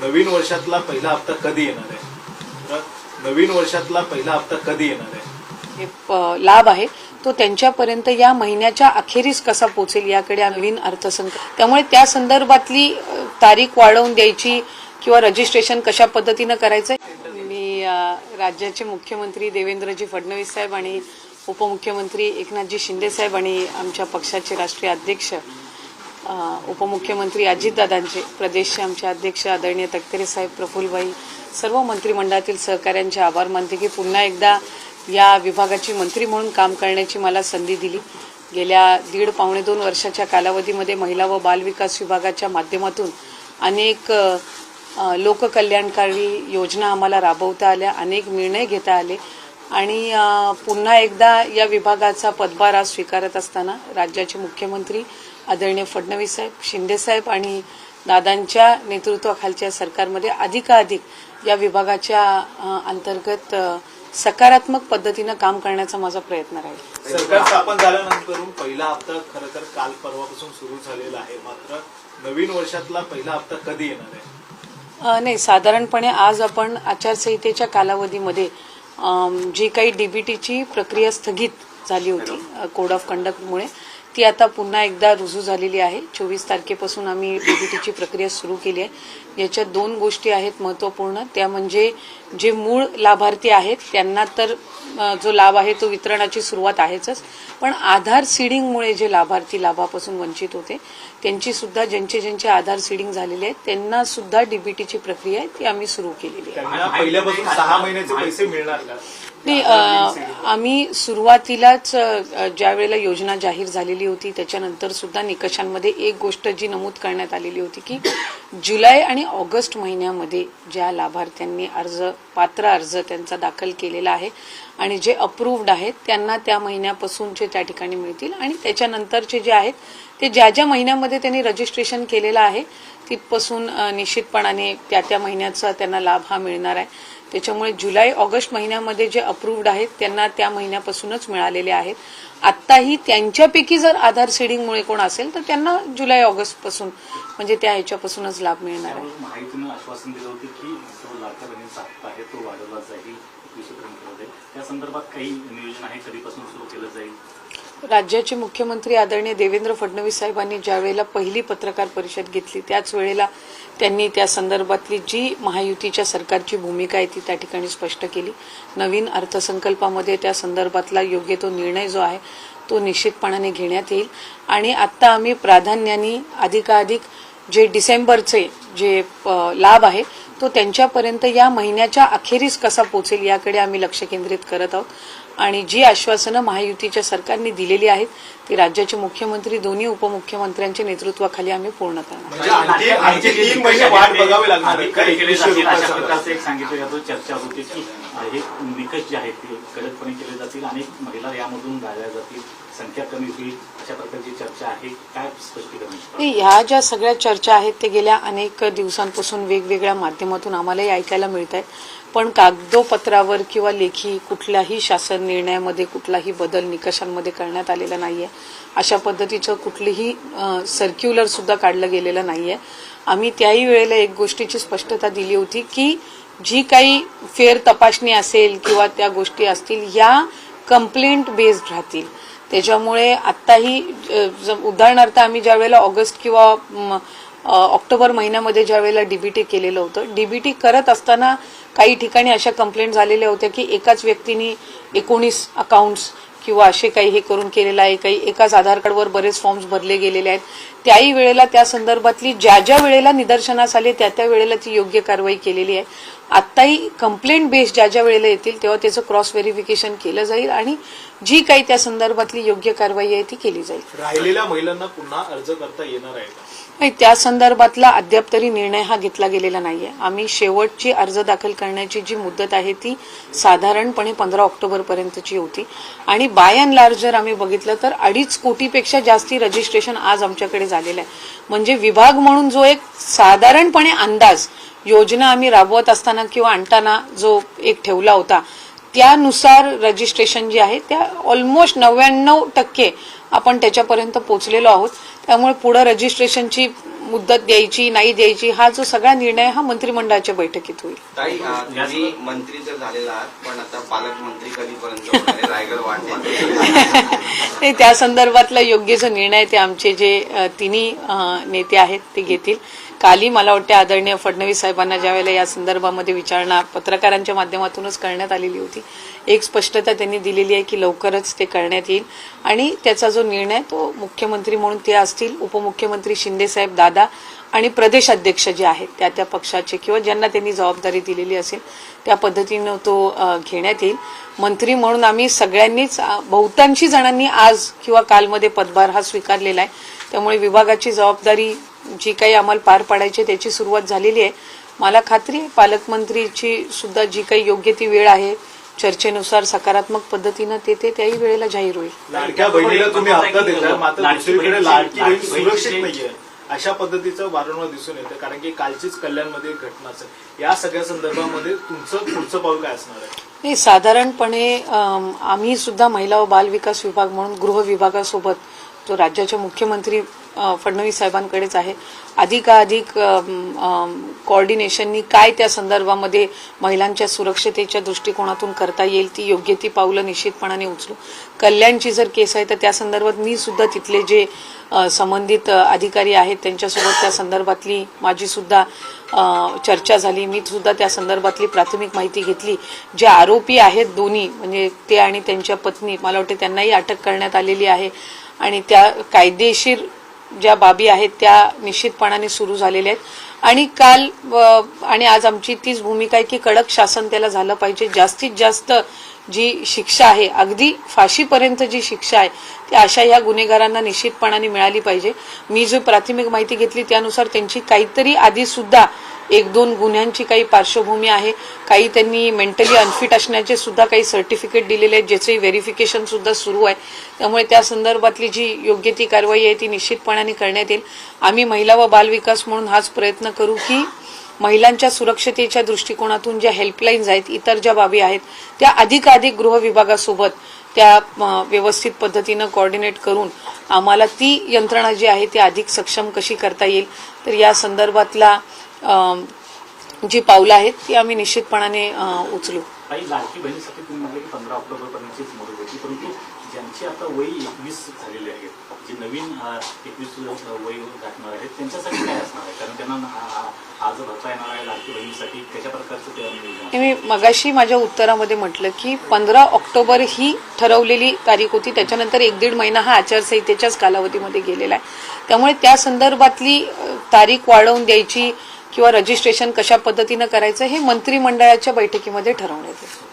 नवीन वर्षातला पहिला हप्ता कधी येणार आहे? नवीन वर्षातला पहिला हप्ता कधी येणार आहे? हे लाभ आहे. तो त्यांच्यापर्यंत या महिन्याच्या अखेरीस कसा पोहोचेल याकडे नवीन अर्थसंकल्प त्यामुळे त्या संदर्भातली तारीख वाढवून द्यायची किंवा रजिस्ट्रेशन कशा पद्धतीनं करायचं मी राज्याचे मुख्यमंत्री देवेंद्रजी फडणवीस साहेब आणि उपमुख्यमंत्री एकनाथजी शिंदे साहेब आणि आमच्या पक्षाचे राष्ट्रीय अध्यक्ष उपमुख्यमंत्री अजितदादांचे प्रदेशचे आमचे अध्यक्ष आदरणीय तटकरे साहेब प्रफुल्लभाई सर्व मंत्रिमंडळातील सहकाऱ्यांचे आभार मानते की पुन्हा एकदा या विभागाची मंत्री म्हणून काम करण्याची मला संधी दिली. गेल्या दीड पावणे दोन वर्षाच्या कालावधीमध्ये महिला व बालविकास विभागाच्या माध्यमातून अनेक लोककल्याणकारी योजना आम्हाला राबवता आल्या अनेक निर्णय घेता आले आणि पुन्हा एकदा या विभागाचा पदभार आज स्वीकारत असताना राज्याचे मुख्यमंत्री आदरणीय फडणवीस साहेब शिंदे साहेब आणि दादांच्या नेतृत्वाखालच्या सरकारमध्ये अधिकाधिक या विभागाच्या अंतर्गत सकारात्मक पद्धतीनं काम करण्याचा माझा प्रयत्न राहील. सरकार स्थापन झाल्यानंतरून पहिला हप्ता खरं तर काल परवापासून सुरू झालेला आहे. मात्र नवीन वर्षातला पहिला हप्ता कधी येणार आहे? नाही साधारणपणे आज आपण आचारसंहितेच्या कालावधीमध्ये जी काही डीबीटीची प्रक्रिया स्थगित झाली होती कोड ऑफ कंडक्टमुळे ती आता पुन्हा एकदा रुजू झालेली आहे. चोवीस तारखेपासून आम्ही डीबीटीची प्रक्रिया सुरू केली आहे. याच्यात दोन गोष्टी आहेत महत्त्वपूर्ण. त्या म्हणजे जे मूळ लाभार्थी आहेत त्यांना तर जो लाभ आहे तो वितरणाची सुरुवात आहेच पण आधार सीडिंगमुळे जे लाभार्थी लाभापासून वंचित होते त्यांची सुद्धा ज्यांचे ज्यांचे आधार सीडिंग झालेले आहेत त्यांना सुद्धा डीबीटीची प्रक्रिया आहे ती आम्ही सुरू केलेली आहे. त्यांना पहिल्यापासून सहा महिन्याचे पैसे मिळणार का? नाही आम्ही सुरुवातीलाच ज्या वेळेला योजना जाहीर झालेली होती त्याच्यानंतर सुद्धा निकषांमध्ये एक गोष्ट जी नमूद करण्यात आलेली होती की जुलै आणि ऑगस्ट महिन्यामध्ये ज्या लाभार्थ्यांनी अर्ज पात्र अर्ज त्यांचा दाखल केलेला आहे आणि जे अप्रूव्ड आहेत त्यांना त्या महिन्यापासूनचे त्या ठिकाणी मिळतील आणि त्याच्यानंतरचे जे आहेत ते ज्या ज्या महिन्यामध्ये त्यांनी रजिस्ट्रेशन केलेलं आहे तिथपासून निश्चितपणाने त्या त्या महिन्याचा त्यांना लाभ हा मिळणार आहे. त्याच्यामुळे जुलै ऑगस्ट महिन्यामध्ये जे अप्रूव्ड आहेत त्यांना त्या महिन्यापासूनच मिळालेले आहेत. आत्ताही त्यांच्यापैकी जर आधार सीडिंगमुळे कोण असेल तर त्यांना जुलै ऑगस्टपासून म्हणजे त्या ह्याच्यापासूनच लाभ मिळणार आहे. आश्वासन दिलं होतं की जो लाडक्या हप्ता आहे तो वाढवला जाईल त्या संदर्भात काही नियोजन आहे कधीपासून सुरू केलं जाईल? राज्याचे मुख्यमंत्री आदरणीय देवेंद्र फडणवीस साहेबांनी ज्या वेळेला पहिली पत्रकार परिषद घेतली त्याच वेळेला त्यांनी त्या संदर्भातली जी महायुतीच्या सरकारची भूमिका आहे ती त्या ठिकाणी स्पष्ट केली. नवीन अर्थसंकल्पामध्ये त्या संदर्भातला योग्य तो निर्णय जो आहे तो निश्चितपणाने घेण्यात येईल. आणि आत्ता आम्ही प्राधान्याने अधिकाधिक जे डिसेंबरचे जे लाभ आहे तो त्यांच्यापर्यंत या महिन्याच्या अखेरीस कसा पोचेल याकडे आम्ही लक्ष केंद्रित करत आहोत. आणि जी आश्वासनं महायुतीच्या सरकारने दिलेली आहेत ती राज्याचे मुख्यमंत्री दोन्ही उपमुख्यमंत्र्यांच्या नेतृत्वाखाली आम्ही पूर्ण करणार आणखी आणखी तीन महिने वाट बघावी लागणार. आहे का अधिक केले एकवीसशे जातील अशा रुपयाचं प्रकारचं एक सांगितलं जातं चर्चा होती की निकष जे आहेत ते कडकपणे केले जातील आणि महिला यामधून गाळल्या जातील संख्या कमी होईल अशा प्रकारची चर्चा आहे. काय स्पष्टीकरण नाही, ह्या ज्या सगळ्या चर्चा आहेत ते गेल्या अनेक दिवसांपासून वेगवेगळ्या माध्यमातून आम्हालाही ऐकायला मिळत आहेत पण कागदोपत्रावर किंवा लेखी कुठल्याही शासन निर्णयामध्ये कुठलाही बदल निकषांमध्ये करण्यात आलेला नाहीये. अशा पद्धतीचं कुठलीही सर्क्युलर सुद्धा काढलं गेलेलं नाही आहे आम्ही त्याही वेळेला एक गोष्टीची स्पष्टता दिली होती की जी काही फेर तपासणी असेल किंवा त्या गोष्टी असतील या कंप्लेंट बेस्ड राहतील. त्याच्यामुळे आत्ताही उदाहरणार्थ आम्ही ज्या वेळेला ऑगस्ट किंवा ऑक्टोबर महिन्यामध्ये ज्या वेळेला डीबीटी केलेलं होतं डीबीटी करत असताना काही ठिकाणी अशा कंप्लेंट झालेल्या होत्या की एकाच व्यक्तीने एकोणीस अकाउंट्स किंवा असे काही हे करून केलेलं आहे काही एकाच आधार कार्डवर बरेच फॉर्म्स भरले गेलेले आहेत. त्याही वेळेला त्या संदर्भातली ज्या ज्या वेळेला निदर्शनास आले त्या त्या वेळेला ती योग्य कारवाई केलेली आहे. आत्ताही कंप्लेंट बेस ज्या ज्या वेळेला येतील तेव्हा त्याचं क्रॉस व्हेरिफिकेशन केलं जाईल आणि जी काही त्या संदर्भातली योग्य कारवाई आहे ती केली जाईल. राहिलेल्या महिलांना पुन्हा अर्ज करता येणार आहे नाही त्या संदर्भातला अद्याप तरी निर्णय हा घेतला गेलेला नाहीये. आम्ही शेवटची अर्ज दाखल करण्याची जी मुदत आहे ती साधारणपणे पंधरा ऑक्टोबर पर्यंतची होती. आणि बाय अँड लार्ज जर आम्ही बघितलं तर अडीच कोटीपेक्षा जास्ती रजिस्ट्रेशन आज आमच्याकडे झालेलं आहे. म्हणजे विभाग म्हणून जो एक साधारणपणे अंदाज योजना आम्ही राबवत असताना किंवा आणताना जो एक ठेवला होता त्यानुसार रजिस्ट्रेशन जे आहे त्या ऑलमोस्ट नव्याण्णव टक्के आपण त्याच्यापर्यंत पोहोचलेलो आहोत. त्यामुळे पुढं रजिस्ट्रेशनची मुदत द्यायची नाही द्यायची हा जो सगळा निर्णय हा मंत्रिमंडळाच्या बैठकीत होईल. तुम्ही मंत्री तर झालेला आहात पण आता पालकमंत्री कधीपर्यंत? रायगड त्या संदर्भातला योग्य जो निर्णय ते आमचे जे तिन्ही नेते आहेत ते घेतील. कालही मला वाटते आदरणीय फडणवीस साहेबांना ज्यावेळेला या संदर्भामध्ये विचारणा पत्रकारांच्या माध्यमातूनच करण्यात आलेली होती एक स्पष्टता त्यांनी दिलेली आहे की लवकरच ते करण्यात येईल. आणि त्याचा जो निर्णय तो मुख्यमंत्री म्हणून ते असतील उपमुख्यमंत्री शिंदेसाहेब दादा आणि प्रदेश अध्यक्ष जे आहेत त्या त्या पक्षाचे किंवा ज्यांना त्यांनी जबाबदारी दिलेली असेल त्या पद्धतीनं तो घेण्यात येईल. मंत्री म्हणून आम्ही सगळ्यांनीच बहुतांशी जणांनी आज किंवा कालमध्ये पदभार हा स्वीकारलेला आहे. त्यामुळे विभागाची जबाबदारी जी काही आम्हाला पार पाडायची आहे, त्याची सुरुवात झालेली आहे. मला खात्री आहे पालकमंत्रीची सुद्धा जी काही योग्य ती वेळ आहे चर्चेनुसार सकारात्मक पद्धतीनं ते ते त्याही वेळेला जाहीर होईल. लाडक्या बहिणीला तुम्ही हप्ता देता मात्र दुसरीकडे लाडकी बहीण सुरक्षित नाहीये. अशा पद्धतीचं वारंवार दिसून येतं कारण की कालचीच कल्याणमध्ये एक घटना असेल या सगळ्या संदर्भामध्ये तुमचं पुढचं पाऊल काय असणार आहे? नाही साधारणपणे आम्ही सुद्धा महिला व बाल विकास विभाग म्हणून गृह विभागासोबत जो राज्याचे मुख्यमंत्री फडणवीस साहेबांकडेच आहे. अधिकाधिक कॉर्डिनेशननी काय त्या संदर्भामध्ये महिलांच्या सुरक्षतेच्या दृष्टिकोनातून करता येईल ती योग्य ती पावलं निश्चितपणाने उचलू. कल्याणची जर केस आहे तर त्या संदर्भात मी सुद्धा तिथले जे संबंधित अधिकारी आहेत त्यांच्यासोबत त्या संदर्भातली माझी सुद्धा चर्चा झाली. मी सुद्धा त्या संदर्भातली प्राथमिक माहिती घेतली. जे आरोपी आहेत दोन्ही म्हणजे ते आणि त्यांच्या पत्नी मला वाटते त्यांनाही अटक करण्यात आलेली आहे. आणि त्या कायदेशीर ज्या बाबी आहेत त्या निश्चितपणाने सुरू झालेल्या आहेत. आणि काल आणि आज आमची तीच भूमिका आहे की कडक शासन त्याला झालं पाहिजे. जास्तीत जास्त जी शिक्षा आहे अगदी फाशीपर्यंत जी शिक्षा आहे ती अशा या गुन्हेगारांना निश्चितपणाने मिळाली पाहिजे. मी जो प्राथमिक माहिती घेतली त्यानुसार त्यांची काहीतरी आधी सुद्धा एक दोन गुन्ह्यांची काही पार्श्वभूमी आहे. काही त्यांनी मेंटली अनफिट असण्याचे सुद्धा काही सर्टिफिकेट दिलेले आहेत ज्याचे व्हेरिफिकेशन सुद्धा सुरू आहे. त्यामुळे त्या संदर्भातली जी योग्य ती कारवाई आहे ती निश्चितपणाने करण्यात येईल. आम्ही महिला व बालविकास म्हणून हाच प्रयत्न प्रयत्न करू की महिलांच्या सुरक्षतेच्या दृष्टिकोनातून ज्या हेल्पलाईन्स आहेत इतर ज्या बाबी आहेत त्या अधिकाधिक गृह विभागासोबत त्या व्यवस्थित पद्धतीनं कोऑर्डिनेट करून आम्हाला ती यंत्रणा जी आहे ती अधिक सक्षम कशी करता येईल तर या संदर्भातला जी पावलं आहेत ती आम्ही निश्चितपणाने उचलू. काही लाडकी बहिणीसाठी तुम्ही म्हटलं की पंधरा ऑक्टोबर पर्यंतचीच मुदत होती परंतु ज्यांची आता वय एकवीस झालेले आहेत जे नवीन एकवीस वय गाठणार आहेत त्यांच्यासाठी काय असणार आहे? कारण त्यांना आज भरता येणार आहे लाडकी बहिणीसाठी कशा प्रकारचं ते मी मगाशी माझ्या उत्तरामध्ये म्हटलं की पंधरा ऑक्टोबर ही ठरवलेली तारीख होती त्याच्यानंतर एक दीड महिना हा आचारसंहितेच्याच कालावधीमध्ये गेलेला आहे. त्यामुळे त्या संदर्भातली तारीख वाढवून द्यायची किंवा रजिस्ट्रेशन कशा पद्धतीनं करायचं हे मंत्रिमंडळाच्या बैठकीमध्ये ठरवण्यात येतं.